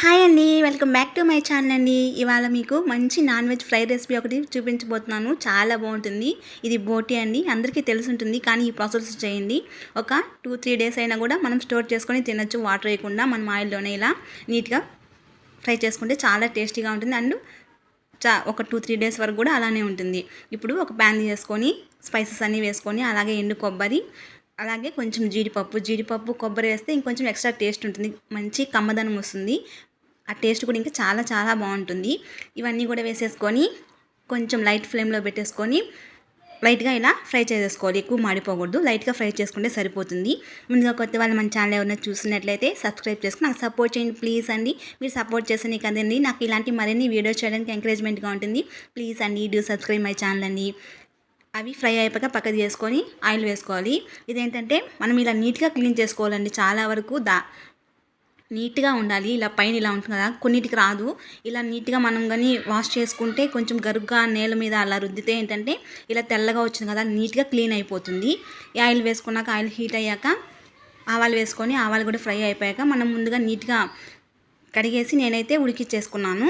Hi అండి welcome back to my channel అండి. ఇవాళ మీకు మంచి నాన్ వెజ్ ఫ్రైడ్ రెసిపీ ఒకటి చూపించబోతున్నాను. చాలా బాగుంటుంది. ఇది బోటి అండి అందరికీ తెలిసి ఉంటుంది కానీ ఈ ప్రాసెస్ చేయండి. ఒక టూ త్రీ డేస్ అయినా కూడా మనం స్టోర్ చేసుకొని తినచ్చు వాటర్ వేయకుండా మనం ఆయిల్లోనే ఇలా నీట్గా ఫ్రై చేసుకుంటే చాలా టేస్టీగా ఉంటుంది. అండ్ చా ఒక టూ త్రీ డేస్ వరకు కూడా అలానే ఉంటుంది. ఇప్పుడు ఒక ప్యాన్ చేసుకొని స్పైసెస్ అన్నీ వేసుకొని అలాగే ఎండు కొబ్బరి అలాగే కొంచెం జీడిపప్పు జీడిపప్పు కొబ్బరి వేస్తే ఇంకొంచెం ఎక్స్ట్రా టేస్ట్ ఉంటుంది. మంచి కమ్మదనం వస్తుంది. ఆ టేస్ట్ కూడా ఇంకా చాలా చాలా బాగుంటుంది. ఇవన్నీ కూడా వేసేసుకొని కొంచెం లైట్ ఫ్లేమ్లో పెట్టేసుకొని లైట్గా ఇలా ఫ్రై చేసేసుకోవాలి. ఎక్కువ మాడిపోకూడదు. లైట్గా ఫ్రై చేసుకుంటే సరిపోతుంది. ముందుగా కొత్త వాళ్ళు మన ఛానల్ ఎవరైనా చూసినట్లయితే సబ్స్క్రైబ్ చేసుకుని నాకు సపోర్ట్ చేయండి. ప్లీజ్ అండి. మీరు సపోర్ట్ చేస్తే కదండి నాకు ఇలాంటి మరిన్ని వీడియోస్ చేయడానికి ఎంకరేజ్మెంట్గా ఉంటుంది. ప్లీజ్ అండి. డూ సబ్స్క్రైబ్ మై ఛానల్ అండి. అవి ఫ్రై అయిపోయాక పక్కకు చేసుకొని ఆయిల్ వేసుకోవాలి. ఇదేంటంటే మనం ఇలా నీట్గా క్లీన్ చేసుకోవాలండి. చాలా వరకు దా నీట్గా ఉండాలి. ఇలా పైన ఇలా ఉంటుంది కదా కొన్నిటికి రాదు. ఇలా నీట్గా మనం కానీ వాష్ చేసుకుంటే కొంచెం గరుగ్గా నేల మీద అలా రుద్దితే ఏంటంటే ఇలా తెల్లగా వచ్చింది కదా నీట్గా క్లీన్ అయిపోతుంది. ఆయిల్ వేసుకున్నాక ఆయిల్ హీట్ అయ్యాక ఆవాలు వేసుకొని ఆవాలు కూడా ఫ్రై అయిపోయాక మనం ముందుగా నీట్గా కడిగేసి నేనైతే ఉడికిచ్చేసుకున్నాను.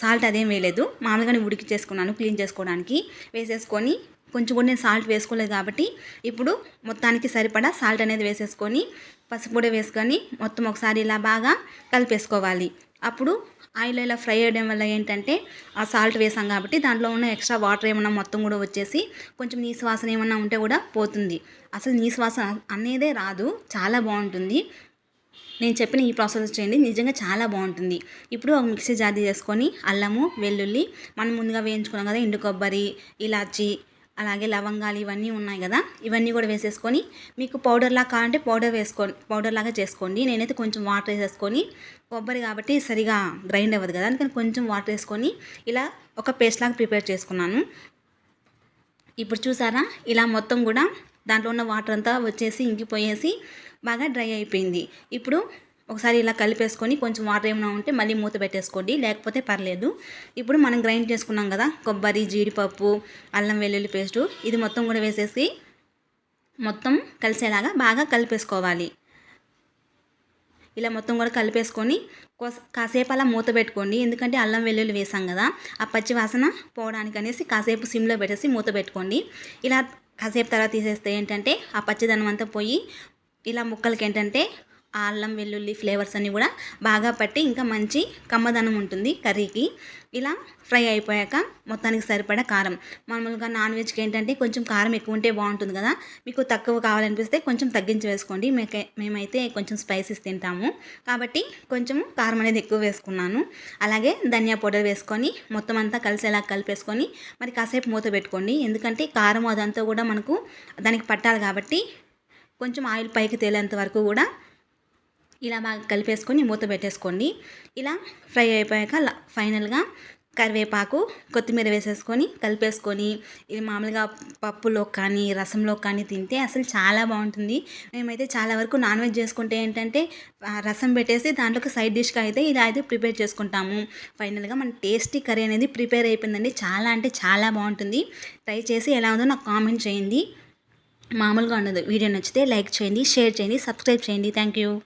సాల్ట్ అదేం వేయలేదు. మామూలుగానే ఉడికిచ్చేసుకున్నాను క్లీన్ చేసుకోవడానికి. వేసేసుకొని కొంచెం కూడా నేను సాల్ట్ వేసుకోలేదు కాబట్టి ఇప్పుడు మొత్తానికి సరిపడా సాల్ట్ అనేది వేసేసుకొని పసుపు కూడా వేసుకొని మొత్తం ఒకసారి ఇలా బాగా కలిపేసుకోవాలి. అప్పుడు ఆయిల్ ఇలా ఫ్రై అయ్యడం వల్ల ఏంటంటే ఆ సాల్ట్ వేసాం కాబట్టి దాంట్లో ఉన్న ఎక్స్ట్రా వాటర్ ఏమన్నా మొత్తం కూడా వచ్చేసి కొంచెం నీసు వాసన ఏమన్నా ఉంటే కూడా పోతుంది. అసలు నీసు వాసన అనేదే రాదు. చాలా బాగుంటుంది. నేను చెప్పిన ఈ ప్రాసెస్ చేయండి. నిజంగా చాలా బాగుంటుంది. ఇప్పుడు ఒక మిక్సీ జాతి చేసుకొని అల్లము వెల్లుల్లి మనం ముందుగా వేయించుకున్నాం కదా ఎండు కొబ్బరి ఇలాచి అలాగే లవంగాలు ఇవన్నీ ఉన్నాయి కదా ఇవన్నీ కూడా వేసేసుకొని మీకు పౌడర్లా కావాలంటే పౌడర్ వేసుకోండి పౌడర్ లాగా చేసుకోండి. నేనైతే కొంచెం వాటర్ వేసేసుకొని కొబ్బరి కాబట్టి సరిగా గ్రైండ్ అవ్వదు కదా అందుకని కొంచెం వాటర్ వేసుకొని ఇలా ఒక పేస్ట్ లాగా ప్రిపేర్ చేసుకున్నాను. ఇప్పుడు చూసారా ఇలా మొత్తం కూడా దాంట్లో ఉన్న వాటర్ అంతా వచ్చేసి ఇంకిపోయేసి బాగా డ్రై అయిపోయింది. ఇప్పుడు ఒకసారి ఇలా కలిపేసుకొని కొంచెం వాటర్ ఏమైనా ఉంటే మళ్ళీ మూత పెట్టేసుకోండి. లేకపోతే పర్లేదు. ఇప్పుడు మనం గ్రైండ్ చేసుకున్నాం కదా కొబ్బరి జీడిపప్పు అల్లం వెల్లుల్లి పేస్టు ఇది మొత్తం కూడా వేసేసి మొత్తం కలిసేలాగా బాగా కలిపేసుకోవాలి. ఇలా మొత్తం కూడా కలిపేసుకొని కాసేపు అలా మూత పెట్టుకోండి. ఎందుకంటే అల్లం వెల్లుల్లి వేసాం కదా ఆ పచ్చి వాసన పోవడానికి అనేసి కాసేపు సిమ్లో పెట్టేసి మూత పెట్టుకోండి. ఇలా కాసేపు తర్వాత తీసేస్తే ఏంటంటే ఆ పచ్చిదనం అంతా పోయి ఇలా ముక్కలకి ఏంటంటే అల్లం వెల్లుల్లి ఫ్లేవర్స్ అన్నీ కూడా బాగా పట్టి ఇంకా మంచి కమ్మదనం ఉంటుంది కర్రీకి. ఇలా ఫ్రై అయిపోయాక మొత్తానికి సరిపడా కారం. మామూలుగా నాన్ వెజ్కి ఏంటంటే కొంచెం కారం ఎక్కువ ఉంటే బాగుంటుంది కదా. మీకు తక్కువ కావాలనిపిస్తే కొంచెం తగ్గించి వేసుకోండి. మేకే మేమైతే కొంచెం స్పైసెస్ తింటాము. కాబట్టి కొంచెం కారం అనేది ఎక్కువ వేసుకున్నాను. అలాగే ధనియా పౌడర్ వేసుకొని మొత్తం అంతా కలిసేలా కలిపేసుకొని మరి కాసేపు మూత పెట్టుకోండి. ఎందుకంటే కారం అదంతా కూడా మనకు దానికి పట్టాలి కాబట్టి కొంచెం ఆయిల్ పైకి తేలేంత వరకు కూడా ఇలా బాగా కలిపేసుకొని మూత పెట్టేసుకోండి. ఇలా ఫ్రై అయిపోయాక ఫైనల్గా కరివేపాకు కొత్తిమీర వేసేసుకొని కలిపేసుకొని ఇది మామూలుగా పప్పులో కానీ రసంలో కానీ తింటే అసలు చాలా బాగుంటుంది. మేమైతే చాలా వరకు నాన్ వెజ్ చేసుకుంటే ఏంటంటే రసం పెట్టేసి దాంట్లోకి సైడ్ డిష్గా అయితే ఇలా అయితే ప్రిపేర్ చేసుకుంటాము. ఫైనల్గా మన టేస్టీ కర్రీ అనేది ప్రిపేర్ అయిపోయిందండి. చాలా అంటే చాలా బాగుంటుంది. ట్రై చేసి ఎలా ఉందో నాకు కామెంట్ చేయండి. మామూలుగా ఉండదు. వీడియో నచ్చితే లైక్ చేయండి షేర్ చేయండి సబ్స్క్రైబ్ చేయండి. Thank you.